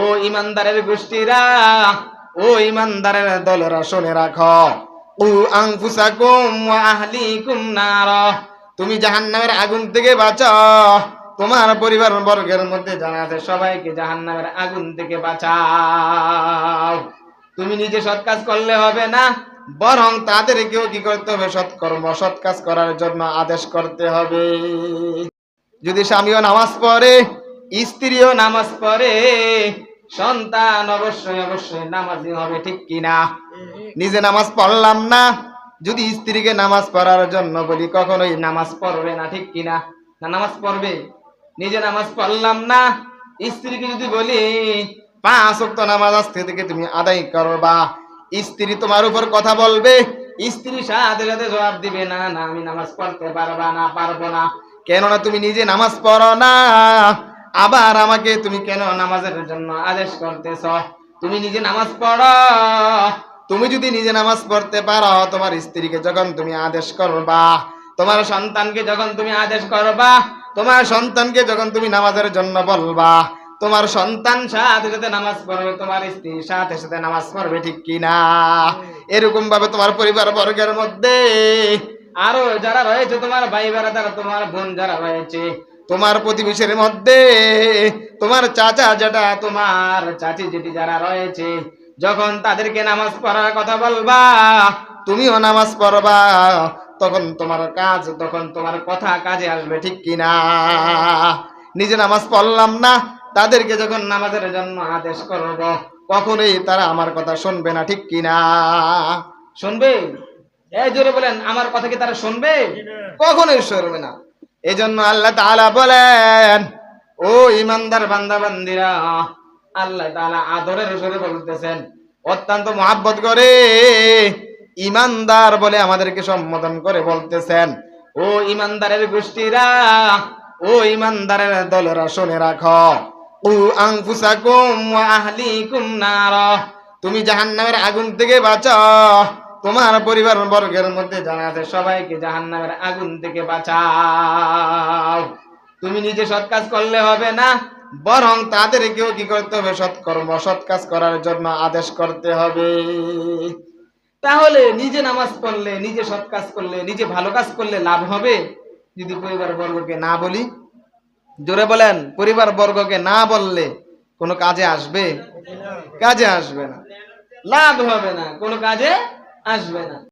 ও ইমানদারের গোষ্ঠীরা, ও ইমানদারের দলেরা শুনে রাখো উ আনফুসাকুম ওয়া আহলিকুম নার। তুমি জাহান্নামের আগুন থেকে বাঁচাও। তোমার পরিবার বর্গের মধ্যে জানা আছে, সবাইকে জাহান্নামের আগুন থেকে বাঁচাও। তুমি নিজে সৎ কাজ করলে হবে না, বরং তাদেরকেও কি করতে হবে? সৎকর্ম, সৎ কাজ করার জন্য আদেশ করতে হবে। যদি স্বামীও নামাজ পড়ে স্ত্রীও নামাজ পড়ে, সন্তান অবশ্যই অবশ্যই নামাজি হবে, ঠিক কিনা? নিজে নামাজ পড়লাম না, যদি স্ত্রীকে নামাজ পড়ার জন্য বলি, কখনোই নামাজ পড়বে না, ঠিক কিনা? না নামাজ পড়বে? নিজে নামাজ পড়লাম না, স্ত্রীকে যদি বলি, পাঁচ ওয়াক্ত নামাজ আজকে থেকে তুমি আদায় করবা, স্ত্রী তোমার উপর কথা বলবে, স্ত্রী সাথে সাথে জবাব দিবে, না না, আমি নামাজ পড়তে পারবা না, পারব না। কেননা তুমি নিজে নামাজ পড়ো না আবার আমাকে তুমি কেন নামাজের জন্য আদেশ করতেছ? তুমি নিজে নামাজ পড়ো। তুমি যদি নিজে নামাজ পড়তে পারো, তোমার স্ত্রীকে যখন তুমি আদেশ করবা, তোমার সন্তানকে যখন তুমি আদেশ করবা, তোমার সন্তানকে যখন তুমি নামাজের জন্য বলবা, তোমার সন্তান সাথে সাথে নামাজ পড়বে, তোমার স্ত্রী সাথে সাথে নামাজ পড়বে, ঠিক কিনা এরকম ভাবে তোমার পরিবার বর্গের মধ্যে আরও যারা রয়েছে, তোমার ভাই যারা তোমার বোন যারা রয়েছে তোমার প্রতিবেশীর মধ্যে তোমার চাচা যেটা তোমার চাচি যেটি যারা রয়েছে যখন তাদেরকে নামাজ পড়ার কথা বলবা তুমিও নামাজ পড়বা তখন তোমার কাজ তখন তোমার কথা কাজে আসবে ঠিক কিনা? নিজে নামাজ পড়লাম না তাদেরকে যখন নামাজের জন্য আদেশ করব কখনোই তারা আমার কথা শুনবে না ঠিক কিনা? শুনবে? এই জোরে বলেন আমার কথা কি তারা শুনবে। কখনোই শুনবে না। এই জন্য আল্লাহ তাআলা বলেন, ও ইমানদার বান্দা বান্দিরা আল্লাহ তাআলা আদরের সরে বলতেছেন, অত্যন্ত মহাব্বত করে ইমানদার বলে আমাদেরকে সম্বোধন করে বলতেছেন, ও ইমানদারের গোষ্ঠীরা, ও ইমানদারের দলেরা শুনে রাখো, উ আনফুসাকুম ওয়া আহলিকুম নার, তুমি জাহান্নামের আগুন থেকে বাঁচাও তোমার পরিবার বর্গের মধ্যে জানা আছে, সবাইকে জাহান্নামের আগুন থেকে বাঁচাও। তুমি নিজে সৎ কাজ করলে হবে না, বরং তাদেরকেও কি করতে হবে? সৎকর্ম, সৎ কাজ করার জন্য আদেশ করতে হবে। তাহলে নিজে নামাজ পড়লে, নিজে সৎ কাজ করলে, নিজে ভালো কাজ করলে লাভ হবে? যদি পরিবার বর্গকে না বলি, জোরে বলেন, পরিবার বর্গকে না বললে কোনো কাজে আসবে? কাজে আসবে না। লাভ হবে না, কোনো কাজে আসবে না